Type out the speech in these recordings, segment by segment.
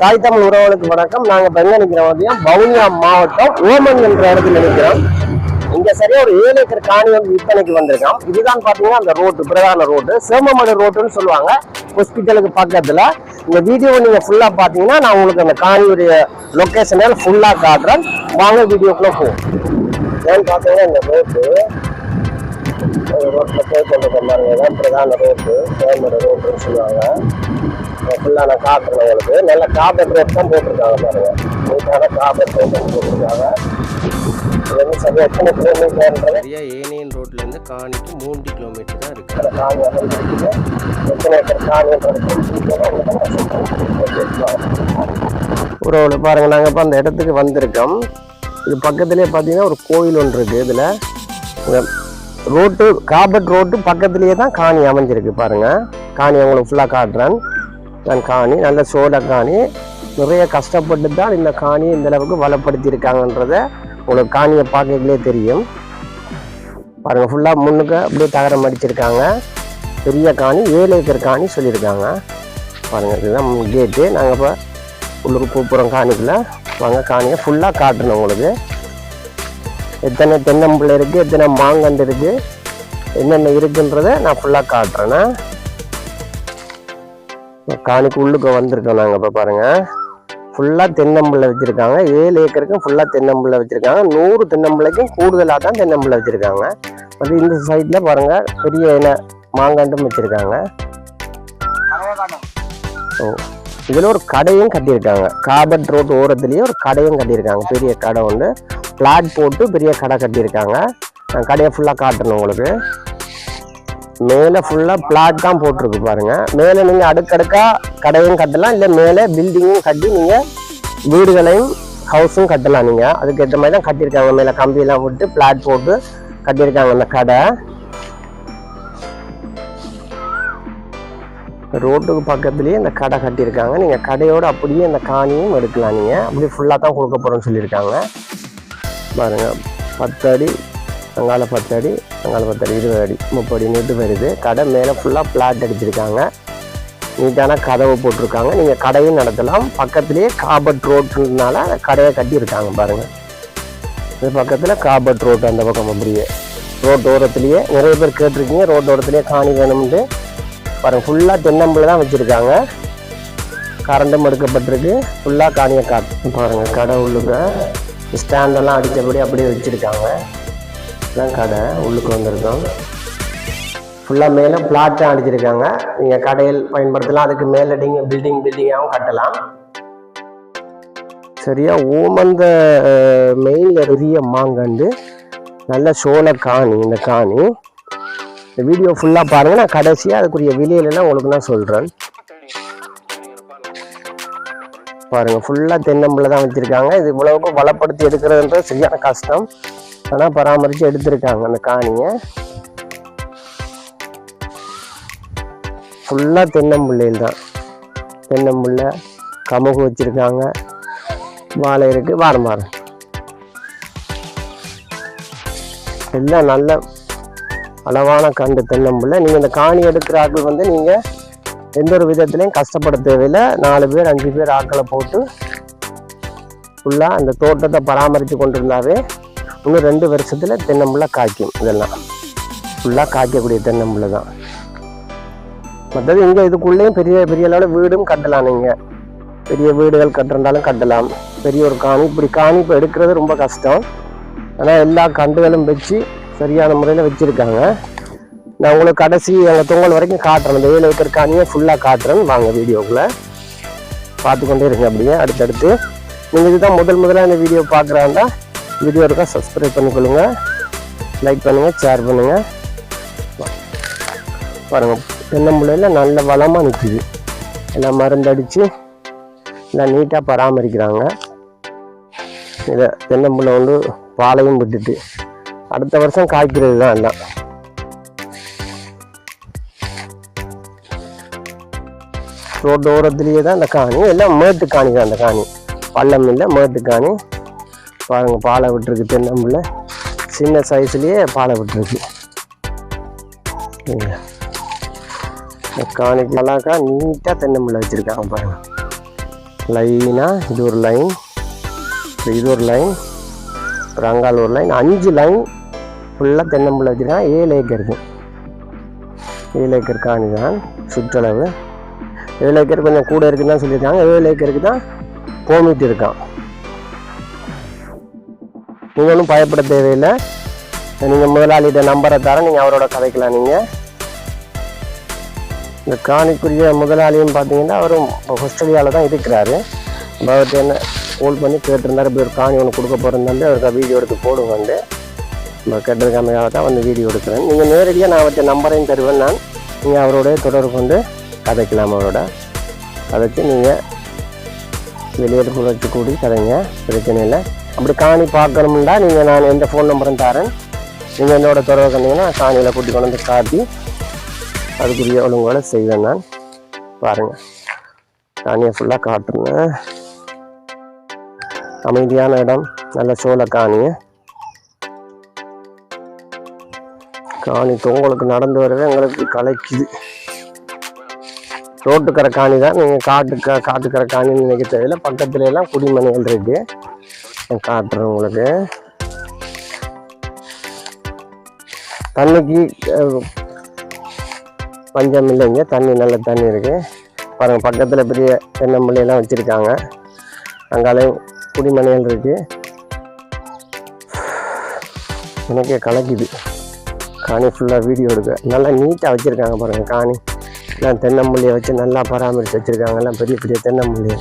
தாய் தமிழ் உறவுகளுக்கு வணக்கம். நாங்கள் இப்ப எங்க நிக்கிறோம் பவுனியா மாவட்டம் ஓமன் என்ற இடத்துல நினைக்கிறோம் இங்கே சரியா ஒரு ஏழு ஏக்கர் காணி வந்து விற்பனைக்கு வந்திருக்கோம். இதுதான் பார்த்தீங்கன்னா அந்த ரோட்டு பிரதான ரோடு சேமமலை ரோட்டுன்னு சொல்லுவாங்க. ஹாஸ்பிட்டலுக்கு பக்கத்தில். இந்த வீடியோ நீங்கள் ஃபுல்லாக பார்த்தீங்கன்னா நான் உங்களுக்கு அந்த காணியுடைய லொகேஷனை ஃபுல்லாக காட்டுறேன். வாங்க வீடியோக்குள்ள போகும் ஏன்னு பார்த்தீங்கன்னா இந்த ரோட்டு ரோட்டில் போய் கொண்டு வந்தாங்க தான் பிரதான ரோட்டு சேமலை ரோட்டுன்னு சொல்லுவாங்க. ஃபுல்லாக நான் காட்டுறேன் உங்களுக்கு நல்ல காப்பர் ரோட் தான் போட்டிருக்காங்க பாருங்க. நீட்டான காப்பர் ரோட் போட்டிருக்காங்க. ஏனியன் ரோட்ல இருந்து காணிக்கு மூன்று கிலோமீட்டர் தான் இருக்கு. அந்த காணி அமைஞ்சிருக்குது எத்தனை ஏக்கர் காணின்றது உறவுல பாருங்க நாங்கள் இப்போ அந்த இடத்துக்கு வந்திருக்கோம். இது பக்கத்துலேயே பார்த்தீங்கன்னா ஒரு கோயில் ஒன்று இருக்குது இதில். ரோட்டு காபட் ரோட்டு பக்கத்துலேயே தான் காணி அமைஞ்சிருக்கு பாருங்க. காணி உங்களுக்கு ஃபுல்லாக காட்டுறேன். நான் காணி நல்ல சோட காணி. நிறைய கஷ்டப்பட்டு தான் இந்த காணியை இந்த அளவுக்கு வளப்படுத்தியிருக்காங்கன்றத உங்களுக்கு காணியை பார்க்கறதுலே தெரியும். பாருங்கள் ஃபுல்லாக முன்னுக்கு அப்படியே தகரம் அடிச்சிருக்காங்க. பெரிய காணி ஏழு ஏக்கர் காணி சொல்லியிருக்காங்க. பாருங்க இதுதான் கேட்டு நாங்கள் இப்போ உள்ளுக்கு பூப்புறம் காணிக்குள்ளே. வாங்க காணியை ஃபுல்லாக காட்டணும் உங்களுக்கு. எத்தனை தென்னம்பிள்ளை இருக்குது எத்தனை மாங்கன்று இருக்குது என்னென்ன இருக்குன்றதை நான் ஃபுல்லாக காட்டுறேன்னா காணிக்கு உள்ளுக்கு வந்திருக்கோம் நாங்கள் இப்போ பாருங்கள் ஃபுல்லாக தென்னம்பிள்ளை வச்சுருக்காங்க. ஏழு ஏக்கருக்கும் ஃபுல்லாக தென்னம்பிள்ளை வச்சுருக்காங்க. நூறு தென்னம்பிள்ளைக்கும் கூடுதலாக தான் தென்னம்பிள்ளை வச்சுருக்காங்க. அது இந்த சைடில் பாருங்கள் பெரிய இன மாங்காண்டும் வச்சுருக்காங்க. ஓ இதில் ஒரு கடையும் கட்டியிருக்காங்க. காபட் ரோட் ஓரத்துலேயே ஒரு கடையும் கட்டியிருக்காங்க. பெரிய கடை ஒன்று பிளாட் போட்டு பெரிய கடை கட்டியிருக்காங்க. நான் கடையை ஃபுல்லாக காட்டணும் உங்களுக்கு. மேலே ஃபுல்லாக பிளாட் தான் போட்டிருக்கு பாருங்கள் மேலே நீங்கள் அடுக்கடுக்காக கடையும் கட்டலாம் இல்லை மேலே பில்டிங்கும் கட்டி நீங்கள் வீடுகளையும் ஹவுஸும் கட்டலாம் நீங்கள் அதுக்கு ஏற்ற மாதிரி தான் கட்டியிருக்காங்க. மேலே கம்பியெல்லாம் விட்டு பிளாட் போட்டு கட்டியிருக்காங்க அந்த கடை. ரோட்டுக்கு பக்கத்துலேயே இந்த கடை கட்டியிருக்காங்க. நீங்கள் கடையோடு அப்படியே இந்த காணியும் எடுக்கலாம் நீங்கள் அப்படியே ஃபுல்லாக தான் கொடுக்க போகிறோன்னு சொல்லியிருக்காங்க. பாருங்கள் பத்து அடி அங்கால பத்து அடி அங்கால பத்து இருபது அடி முப்பது அடி நீட்டு வருது கடை மேலே ஃபுல்லாக பிளாட் அடிச்சிருக்காங்க. நீட்டான கதவு போட்டிருக்காங்க. நீங்கள் கடையும் நடத்தலாம். பக்கத்துலேயே காபட் ரோட்டுனால கடையை கட்டியிருக்காங்க பாருங்கள் இது பக்கத்தில் காபட் ரோடு அந்த பக்கம் அப்படியே. ரோட் ஓரத்துலேயே நிறைய பேர் கேட்டிருக்கீங்க. ரோட் ஓரத்துலேயே காணி வேணும்ட்டு பாருங்கள் ஃபுல்லாக தென்னம்பிள்ளை தான் வச்சுருக்காங்க. கரண்டும் எடுக்கப்பட்டிருக்கு. ஃபுல்லாக காணியை காட்டு பாருங்கள் கடை உள்ளுக்க. ஸ்டாண்டெல்லாம் அடித்தபடி அப்படியே வச்சுருக்காங்க. இதான் கடை உள்ளுக்கு வந்திருக்கோம். ஃபுல்லாக மேலே பிளாட்டாக அடிச்சிருக்காங்க. நீங்கள் கடையில் பயன்படுத்தலாம். அதுக்கு மேலே நீங்கள் பில்டிங் பில்டிங்காகவும் கட்டலாம். சரியா ஓமந்த மெயினில் பெரிய மாங்கண்டு. நல்ல சோள காணி இந்த காணி. இந்த வீடியோ ஃபுல்லாக பாருங்கள் நான் கடைசியாக அதுக்குரிய விலையிலலாம் உங்களுக்கு நான் சொல்கிறேன் பாருங்கள் ஃபுல்லாக தென்னம்பில் தான் வச்சுருக்காங்க. இது இவ்வளவுக்கும் வளப்படுத்தி எடுக்கிறதுன்றது சரியான கஷ்டம். ஆனால் பராமரித்து எடுத்திருக்காங்க அந்த காணியை. ஃபுல்லாக தென்னம்புள்ளையில் தான். தென்னம்புள்ளை கமுகு வச்சுருக்காங்க. வாழை இருக்குது வாரம் வாரம் எல்லாம் நல்ல அளவான கண்டு தென்னம்புள்ள. நீங்கள் இந்த காணி எடுக்கிற ஆட்கள் வந்து நீங்கள் எந்த ஒரு விதத்துலையும் கஷ்டப்பட தேவையில்லை. நாலு பேர் அஞ்சு பேர் ஆட்களை போட்டு ஃபுல்லாக அந்த தோட்டத்தை பராமரித்து கொண்டிருந்தாவே இன்னும் ரெண்டு வருஷத்தில் தென்னம்புள்ள காய்க்கும் இதெல்லாம். ஃபுல்லாக காய்க்கக்கூடிய தென்னம்பிள்ளை தான். மற்றது இங்கே இதுக்குள்ளேயும் பெரிய பெரிய அளவில் வீடும் கட்டலாம் நீங்கள் பெரிய வீடுகள் கட்டுறதாலும் கட்டலாம். பெரிய ஒரு காணி இப்படி காணி இப்போ எடுக்கிறது ரொம்ப கஷ்டம். ஆனால் எல்லா கண்டுகளும் வச்சு சரியான முறையில் வச்சுருக்காங்க. நான் உங்களுக்கு கடைசி எங்கள் தொங்கல் வரைக்கும் காட்டுறேன். அந்த ஏழு ஏக்கர் காணியை ஃபுல்லாக காட்டுறேன். வாங்க வீடியோக்குள்ளே. பார்த்து கொண்டே இருங்க அப்படியே. அடுத்தடுத்து. நீங்கள் இதுதான் முதல் முதலாக இந்த வீடியோ பார்க்குறாண்டா வீடியோ இருக்கா சப்ஸ்கிரைப் பண்ணிக்கொள்ளுங்க. லைக் பண்ணுங்கள் ஷேர் பண்ணுங்கள் பாருங்கள் தென்னம்புள்ளையில் நல்ல வளமாக நிற்கிது எல்லாம் மருந்தடித்து எல்லாம் நீட்டாக பராமரிக்கிறாங்க. இதை தென்னம்பிள்ளை வந்து பாலையும் விட்டுட்டு அடுத்த வருஷம் காய்க்கிறது தான் எல்லாம். ரோடு ஓரத்துலேயே தான் அந்த காணி எல்லாம் மேட்டு காணி தான் அந்த காணி. பள்ளம் இல்லை மேட்டு காணி பாருங்கள் பாலை விட்டுருக்கு. தென்னம்பிள்ளை சின்ன சைஸ்லேயே பாலை விட்டுருக்கு. இங்க. காணிக்கு நல்லாக்கா நீட்டாக தென்னம்பிள்ளை வச்சுருக்காங்க பாருங்கள் லைனாக இது ஒரு லைன் இது ஒரு லைன் ரங்கால் அங்கால் ஒரு லைன் அஞ்சு லைன் ஃபுல்லாக தென்னம்பில் வச்சுருக்காங்க. ஏழு ஏக்கருக்கு ஏழு ஏக்கர் காணி தான் சுற்றளவு. ஏழு ஏக்கர் கொஞ்சம் கூட இருக்குன்னு தான் சொல்லியிருக்காங்க. ஏழு ஏக்கருக்கு தான் போமிட்டு இருக்கான். நீங்கள் ஒன்றும் பயப்பட தேவையில்லை. நீங்கள் முதலாளிகிட்ட நம்பரை தர நீங்கள் அவரோட கதைக்கலாம் நீங்கள் இந்த காணிக்குரிய முதலாளியும் பார்த்தீங்கன்னா அவரும் ஆஸ்திரேலியாவில் தான் இருக்கிறாரு. அவர்கிட்ட என்ன ஃபோல் பண்ணி கேட்டிருந்தாரு இப்படி ஒரு காணி ஒன்று கொடுக்க போகிறேன் அவருக்கு வீடியோ எடுத்து போடுவாண்டு நம்ம கேட்டிருக்காமையாக தான் வந்து வீடியோ எடுக்கிறேன். நீங்கள் நேரடியாக நான் அவர்கிட்ட நம்பரையும் தருவேன் நான். நீங்கள் அவரோட தொடர்பு கொண்டு கதைக்கலாம் அவரோட. கதைச்சு நீங்கள் வெளியேற்ற வச்சு கூடி கதைங்க பிரச்சனை இல்லை. அப்படி காணி பார்க்கணும்னா நீங்கள் நான் எந்த ஃபோன் நம்பரும் தரேன். நீங்கள் என்னோட தொடர்பு கண்டிங்கன்னா காணியில் கூட்டி கொண்டு வந்து காட்டி அதுக்குரிய ஒழுங்கோட செய்வேன் நான். பாருங்கள் காணியை ஃபுல்லாக காட்டுறேன் அமைதியான இடம். நல்ல சோழ காணி. காணி உங்களுக்கு நடந்து வரவே எங்களுக்கு கலைக்குது. ரோட்டுக்கரை காணி தான் நீங்கள் காட்டுக்க காட்டுக்கரை காணின்னு நினைக்க தேவையில்ல. பக்கத்துல எல்லாம் குடிமனைகள் இருக்குது காட்டுறேன் உங்களுக்கு. தண்ணிக்கு பஞ்சம் இல்லைங்க. தண்ணி நல்ல தண்ணி இருக்கு. பாருங்க பக்கத்தில் பெரிய தென்னம்பிள்ளையெல்லாம் வச்சுருக்காங்க. அங்காலையும் குடிமனைகள் இருக்கு. எனக்கே கலக்குது. காணி ஃபுல்லாக வீடியோ எடுக்க. நல்லா நீட்டாக வச்சுருக்காங்க பாருங்கள் காணி. எல்லாம் தென்னம்பிள்ளையை வச்சு நல்லா பராமரித்து வச்சுருக்காங்க. எல்லாம் பெரிய பெரிய தென்னம்பிள்ளையை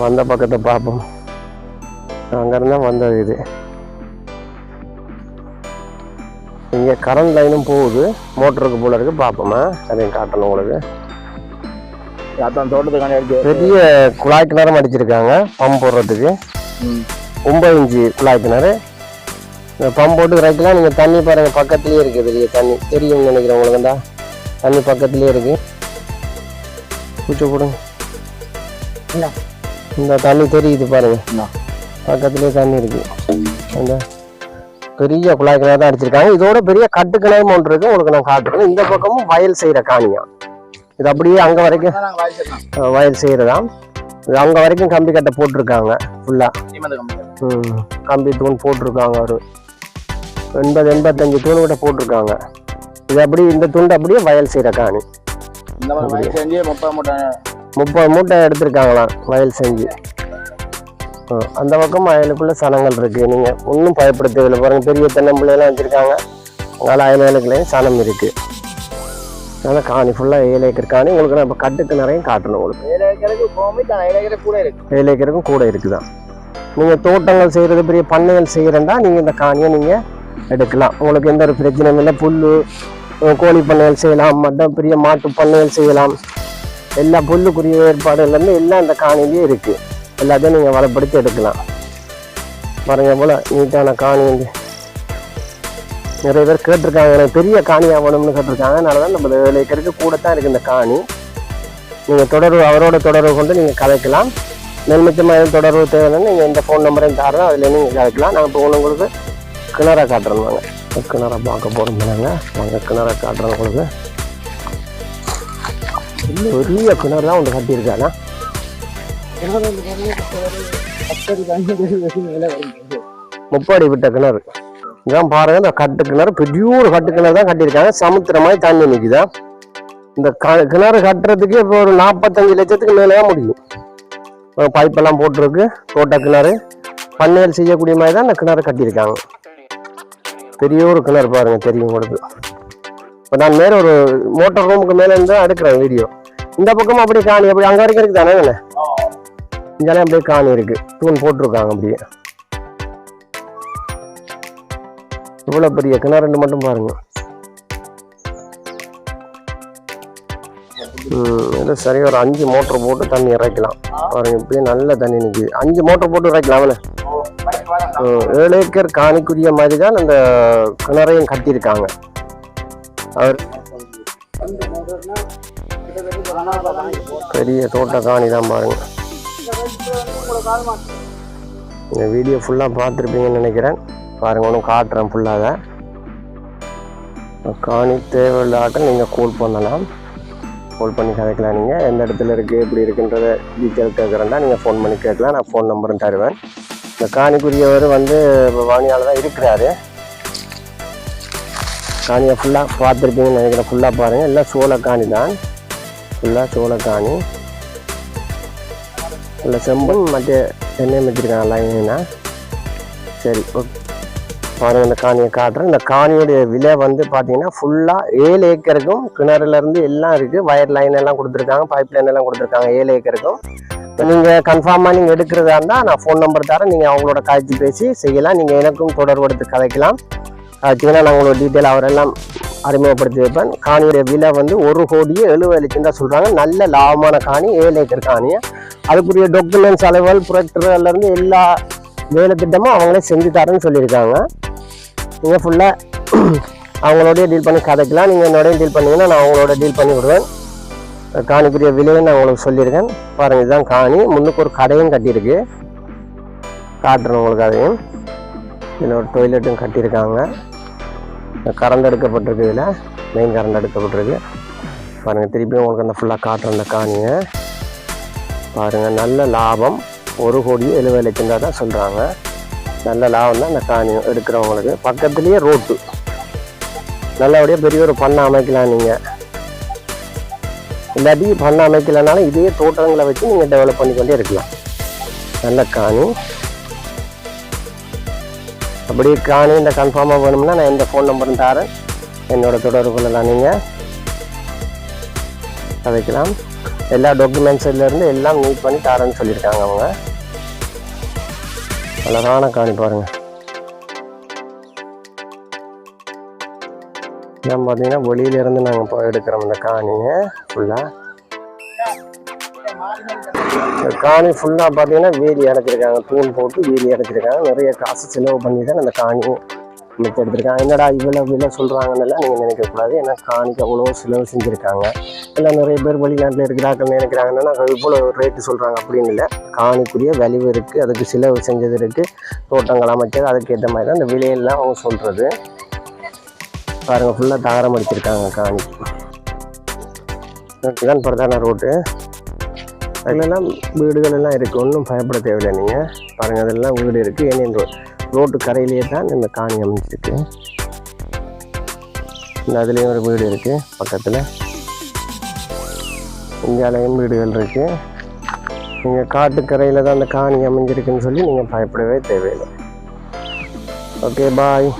வந்த பக்கத்தை பார்ப்போம். அங்கேருந்தா வந்தது இது. இங்கே கரண்ட் லைனும் போகுது. மோட்டருக்கு போல இருக்கு. பார்ப்போமா. அதையும் காட்டணும் உங்களுக்கு. பெரிய குழாய் கிணறும் அடிச்சிருக்காங்க. பம்ப் போடுறதுக்கு. ம். ஒன்பது இன்ச்சு குழாய் கிணறு. பம்ப் போட்டு கரைக்கலாம் நீங்கள் தண்ணி பாருங்க பக்கத்துலேயே இருக்குது பெரிய தண்ணி. தெரியும்னு நினைக்கிறேன் உங்களுக்கு தான் தண்ணி பக்கத்துலேயே இருக்கு. பூச்சி கொடுங்க இல்ல. இந்த தண்ணி தெரியுது பாருங்க? பக்கத்துலேயே தண்ணி இருக்கு. அந்த பெரிய குழாய் கிணறு தான் அடிச்சிருக்காங்க. இதோட பெரிய கட்டு கிணறு ஒன்று இருக்கு. உங்களுக்கு நான் காட்டுறேன். இந்த பக்கமும் வயல் செய்கிற காணியா. இது அப்படியே அங்கே வரைக்கும் வயல் செய்கிறதாம் இது அங்கே வரைக்கும் கம்பி கட்டை போட்டிருக்காங்க ஃபுல்லாக கம்பெனி கம்பி தூண் போட்டிருக்காங்க ஒரு எண்பது எண்பத்தஞ்சு தூண் கிட்ட போட்டிருக்காங்க. இது அப்படி இந்த துண்டு அப்படியே வயல் செய்கிற காணி. முப்பது மூட்டை எடுத்திருக்காங்களாம் வயல் செஞ்சு. அந்த பக்கம் வயலுக்குள்ள சனங்கள் இருக்கு. நீங்க ஒன்றும் பயப்பட தேவையில்லை பாருங்க பெரிய தென்னம்பிள்ளையெல்லாம் வச்சிருக்காங்க. அதனால அயலுக்குள்ளேயும் சனம் இருக்கு. அதனால காணி ஃபுல்லாக ஏழு ஏக்கர் காணி. உங்களுக்கு நான் இப்போ கட்டுக்கு நிறைய காட்டணும் உங்களுக்கு. ஏழு ஏக்கருக்கு தான் ஏழு ஏக்கர் கூட இருக்கு. ஏழு ஏக்கருக்கும் கூட இருக்குதான். நீங்கள் தோட்டங்கள் செய்கிறது பெரிய பண்ணைகள் செய்கிறண்டா நீங்கள் இந்த காணியை நீங்கள் எடுக்கலாம். உங்களுக்கு எந்த ஒரு பிரச்சனையும் இல்லை. புல் கோழி பண்ணைகள் செய்யலாம். மற்ற பெரிய மாட்டு பண்ணைகள் செய்யலாம். எல்லா புல்லுக்குரிய ஏற்பாடுலேருந்து எல்லாம் இந்த காணிலேயே இருக்குது எல்லாத்தையும் நீங்கள் வளப்படுத்தி எடுக்கலாம். பாருங்க போல் நீட்டான காணி வந்து. நிறைய பேர் கேட்டிருக்காங்க எனக்கு பெரிய காணி ஆகணும்னு கேட்டிருக்காங்க. அதனால தான் நம்ம ஏழு ஏக்கருக்கு கூட தான் இருக்குது இந்த காணி. நீங்கள் தொடர்பு அவரோட தொடர்பு கொண்டு நீங்கள் கலைக்கலாம் நெல்மிச்சமாக தொடர்பு தேவைன்னா நீங்கள் இந்த ஃபோன் நம்பரையும் தாரோ அதில் நீங்கள் கலைக்கலாம் நாங்கள் இப்போ உங்களுக்கு கிணற காட்டுறோம் நாங்கள் இப்ப பார்க்க போகிறோம் நாங்கள் நாங்கள் கிணற காட்டுறோம் உங்களுக்கு. பெரிய கிணறு தான் ஒன்று கட்டியிருக்காங்க முப்பாடி விட்ட கிணறு. இதான் பாருங்க இந்த கட்டு கிணறு பெரிய ஒரு கட்டு கிணறு தான் கட்டியிருக்காங்க. சமுத்திரமாய் மாதிரி தண்ணி நிற்குதா இந்த க- கிணறு கட்டுறதுக்கு இப்போ ஒரு நாற்பத்தஞ்சு லட்சத்துக்கு மேலே தான் முடியும். பைப்பெல்லாம் போட்டிருக்கு தோட்ட கிணறு. பண்ணையல் செய்யக்கூடிய மாதிரி தான் இந்த கிணறு கட்டியிருக்காங்க. பெரிய ஒரு கிணறு பாருங்க தெரியும் உங்களுக்கு. இப்போ நான் மேலே ஒரு மோட்டார் ரூமுக்கு மேலே இருந்து தான் எடுக்கிறேன் வீடியோ இந்த பக்கம் அப்படியே காணி அப்படி அங்கே வரைக்கும் இருக்குது தானே இங்கெல்லாம் அப்படியே காணி இருக்கு. தூண் போட்டிருக்காங்க அப்படியே. இவ்வளோ பெரிய கிணறு மட்டும் பாருங்க. இது சரியா ஒரு அஞ்சு மோட்டர் போட்டு தண்ணி இறைக்கலாம். பாருங்க இப்படியே நல்ல தண்ணி நிற்குது அஞ்சு மோட்டர் போட்டு இறைக்கலாம்ல? ஏழு ஏக்கர் காணிக்குரிய மாதிரி தான் அந்த கிணறையும் கட்டியிருக்காங்க. அவர் பெரிய தோட்ட காணி தான் பாருங்க. இந்த வீடியோ ஃபுல்லாக பார்த்துருப்பீங்கன்னு நினைக்கிறேன். பாருங்க ஒன்றும் காட்டுறேன் ஃபுல்லாக காணி தேவையில்லாட்டம் நீங்கள் கால் பண்ணலாம். கால் பண்ணி கதைக்கலாம் நீங்கள் எந்த இடத்துல இருக்குது எப்படி இருக்குன்றத டீட்டெயில் கேட்குறேன்னா நீங்கள் ஃபோன் பண்ணி கேட்கலாம் நான் ஃபோன் நம்பரும் தருவேன். இந்த காணிக்குரியவர் வந்து வாணியால் தான் இருக்கிறாரு. காணியை ஃபுல்லாக பார்த்துருப்பீங்கன்னு நினைக்கிறேன். ஃபுல்லாக பாருங்கள் எல்லாம் சோளக்காணி தான். ஃபுல்லாக சோளக்காணி இல்லை செம்பன் மற்ற சென்னை வச்சுருக்காங்க. லைனா சரி ஓகே. பாருங்கள் இந்த காணியை காட்டுறேன். இந்த காணியுடைய விலை வந்து பார்த்தீங்கன்னா ஃபுல்லாக ஏழு ஏக்கருக்கும் கிணறுலேருந்து எல்லாம் இருக்குது வயர் லைன் எல்லாம் கொடுத்துருக்காங்க. பைப் லைன் எல்லாம் கொடுத்துருக்காங்க. ஏழு ஏக்கருக்கும். இப்போ நீங்கள் கன்ஃபார்மாக நீங்கள் எடுக்கிறதா இருந்தால் நான் ஃபோன் நம்பர் தரேன். நீங்கள் அவங்களோட காய்ச்சி பேசி செய்யலாம். நீங்கள் எனக்கும் தொடர்பு எடுத்து கதைக்கலாம். ஆச்சுன்னா நான் உங்களோட டீட்டெயில் அவரெல்லாம் அறிமுகப்படுத்தி வைப்பேன் காணியுடைய விலை வந்து ஒரு கோடியே எழுபது லட்சம் தான் சொல்கிறாங்க நல்ல லாபமான காணி ஏழு ஏக்கர் காணியை அதுக்குரிய டாக்குமெண்ட்ஸ் அளவுகள் புரட்டுறதுலேருந்து எல்லா வேலை திட்டமும் அவங்களே செஞ்சு தரேன்னு சொல்லியிருக்காங்க. நீங்கள் ஃபுல்லாக அவங்களோடய டீல் பண்ணி கதைக்கலாம். நீங்கள் என்னோடய டீல் பண்ணிங்கன்னா நான் அவங்களோட டீல் பண்ணி விடுவேன். காணிக்குரிய விலையை நான் உங்களுக்கு சொல்லியிருக்கேன். பாருங்கள் இதுதான் காணி. முன்னுக்கு ஒரு கடையும் கட்டியிருக்கு. காட்டுறேன் உங்களுக்கு அதையும். இதில் ஒரு டொய்லெட்டும் கட்டியிருக்காங்க. கரண்ட் எடுக்கப்பட்டிருக்கு இதில் மெயின் கரண்ட் எடுக்கப்பட்டிருக்கு. பாருங்கள் திருப்பியும் உங்களுக்கு அந்த ஃபுல்லாக காட்டுறேன் அந்த காணியை. பாருங்கள் நல்ல லாபம். ஒரு கோடி எழுபது லட்சம் தான் சொல்கிறாங்க நல்ல லாபம் தான் அந்த காணி எடுக்கிறவங்களுக்கு. பக்கத்துலேயே ரோட்டு நல்லபடியாக பெரிய ஒரு பண்ணை அமைக்கலாம் நீங்கள் இல்லாட்டி பண்ணை அமைக்கலைனாலும் இதே தோட்டங்களை வச்சு நீங்கள் டெவலப் பண்ணிக்கொண்டே இருக்கலாம். நல்ல காணி. அப்படி காணி இந்த கன்ஃபார்மாக வேணும்னா நான் இந்த ஃபோன் நம்பரும் தரேன் என்னோட தொடர்பு கொள்ளலாம் நீங்கள் கதைக்கலாம் எல்லா டாக்குமெண்ட்ஸ்லேருந்து எல்லாம் மீட் பண்ணி தரேன்னு சொல்லியிருக்காங்க அவங்க. அழகான காணி பாருங்கள் இதான் பார்த்தீங்கன்னா வெளியிலேருந்து நாங்கள் போய் எடுக்கிறோம் இந்த காணியை ஃபுல்லாக காணி ஃபுல்லாக பார்த்தீங்கன்னா வேலி அடைச்சிருக்காங்க தூண் போட்டு வேலி அடைச்சிருக்காங்க நிறைய காசு செலவு பண்ணி தான் அந்த காணி மிச்சம் எடுத்திருக்காங்க. என்னடா இவ்வளோ விலை சொல்கிறாங்கன்னு நீங்கள் நினைக்கக்கூடாது ஏன்னா காணிக்கு அவ்வளோ செலவு செஞ்சுருக்காங்க. எல்லாம் நிறைய பேர் வெளிநாட்டில் இருக்கிறார்கள் நினைக்கிறாங்கன்னா இவ்வளோ ரேட்டு சொல்கிறாங்க அப்படின்னு இல்லை. காணிக்குரிய வலிவு இருக்குது அதுக்கு செலவு செஞ்சது இருக்குது தோட்டங்கள் அமைச்சது அதுக்கேற்ற மாதிரி தான் அந்த விலையெல்லாம் அவங்க சொல்கிறது பாருங்கள் ஃபுல்லாக தாரம் அடிச்சிருக்காங்க காணிக்கு. இதுதான் பிரதான ரோட்டு அதுலலாம் வீடுகள் எல்லாம் இருக்குது ஒன்றும் பயப்பட தேவையில்லை நீங்கள் பாருங்கள் அதெல்லாம் வீடு இருக்குது ஏனியன் ரோட் ரோட்டு கரையிலேயே தான் இந்த காணி அமைஞ்சிருக்கு. இந்த அதுலேயும் ஒரு வீடு இருக்குது பக்கத்தில். இந்தியாவிலையும் வீடுகள் இருக்குது நீங்கள் காட்டுக்கரையில் தான் அந்த காணி அமைஞ்சிருக்குன்னு சொல்லி நீங்கள் பயப்படவே தேவையில்லை. Okay bye.